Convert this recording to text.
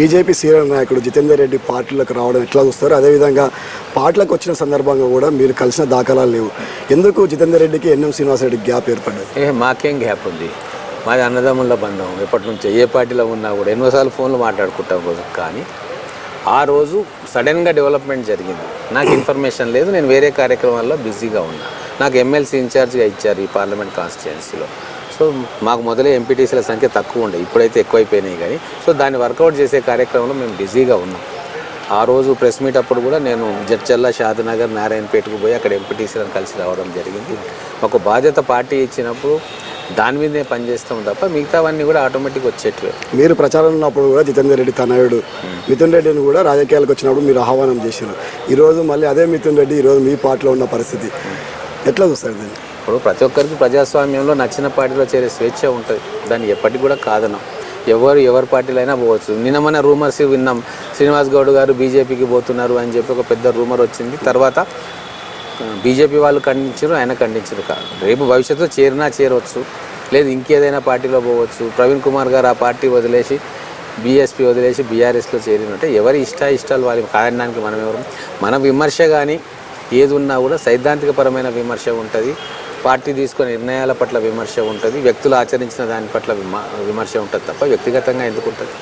BJP senior నాయకుడు జితేందర్ రెడ్డి పార్టీలకు రావడం ఎట్లా చూస్తారు? అదేవిధంగా పార్టీలకు వచ్చిన సందర్భంగా కూడా మీరు కలిసిన దాఖలాలు లేవు. ఎందుకు జితేందర్ రెడ్డికి ఎన్ఎం శ్రీనివాసరెడ్డి గ్యాప్ ఏర్పడ్డది? ఏ మాకేం గ్యాప్ ఉంది? మాది అన్నదమ్ముల బంధం. ఎప్పటి నుంచి ఏ పార్టీలో ఉన్నా కూడా ఎన్నోసార్లు ఫోన్లు మాట్లాడుకుంటాం రోజు. కానీ ఆ రోజు సడన్గా డెవలప్మెంట్ జరిగింది. నాకు ఇన్ఫర్మేషన్ లేదు. నేను వేరే కార్యక్రమాల్లో బిజీగా ఉన్నా. నాకు ఎమ్మెల్సీ ఇన్ఛార్జ్గా ఇచ్చారు ఈ పార్లమెంట్ కాన్స్టిట్యుయెన్సీలో. సో మాకు మొదలే ఎంపీటీసీల సంఖ్య తక్కువ ఉండే. ఇప్పుడైతే ఎక్కువైపోయినాయి కానీ. సో దాన్ని వర్కౌట్ చేసే కార్యక్రమంలో మేము బిజీగా ఉన్నాం. ఆ రోజు ప్రెస్ మీట్ అప్పుడు కూడా నేను జడ్చల్ల షాద్నగర్ నారాయణపేటకు పోయి అక్కడ ఎంపీటీసీలను కలిసి రావడం జరిగింది. ఒక బాధ్యత పార్టీ ఇచ్చినప్పుడు దాని మీదే పనిచేస్తాం తప్ప మిగతావన్నీ కూడా ఆటోమేటిక్ వచ్చేట్లే మీరు ప్రచారం ఉన్నప్పుడు కూడా జితేందర్ రెడ్డి తనయుడు మిథున్ రెడ్డిని కూడా రాజకీయాలకు వచ్చినప్పుడు మీరు ఆహ్వానం చేశారు. ఈరోజు మళ్ళీ అదే మిథున్ రెడ్డి ఈరోజు మీ పార్టీలో ఉన్న పరిస్థితి. ఎట్లా చూస్తారు దాన్ని? ఇప్పుడు ప్రతి ఒక్కరికి ప్రజాస్వామ్యంలో నచ్చిన పార్టీలో చేరే స్వేచ్ఛ ఉంటుంది. దాన్ని ఎప్పటికి కూడా కాదనం. ఎవరు ఎవరి పార్టీలో అయినా పోవచ్చు. నిన్న మన రూమర్స్ విన్నాం. శ్రీనివాస్ గౌడ్ గారు బీజేపీకి పోతున్నారు అని చెప్పి ఒక పెద్ద రూమర్ వచ్చింది. తర్వాత బీజేపీ వాళ్ళు ఖండించారు ఆయన ఖండించారు కాదు రేపు భవిష్యత్తులో చేరినా చేరవచ్చు లేదు ఇంకేదైనా పార్టీలో పోవచ్చు. ప్రవీణ్ కుమార్ గారు ఆ పార్టీ వదిలేసి బీఎస్పీ వదిలేసి బీఆర్ఎస్లో చేరినట్టే ఎవరి ఇష్ట ఇష్టాలు వాళ్ళకి కాదనడానికి మనం ఎవరు మన విమర్శ కానీ ఏది ఉన్నా కూడా సైద్ధాంతికపరమైన విమర్శ ఉంటుంది. పార్టీ తీసుకునే నిర్ణయాల పట్ల విమర్శ ఉంటుంది వ్యక్తులు ఆచరించిన దాని పట్ల విమర్శ ఉంటుంది తప్ప వ్యక్తిగతంగా ఎందుకు ఉంటుంది?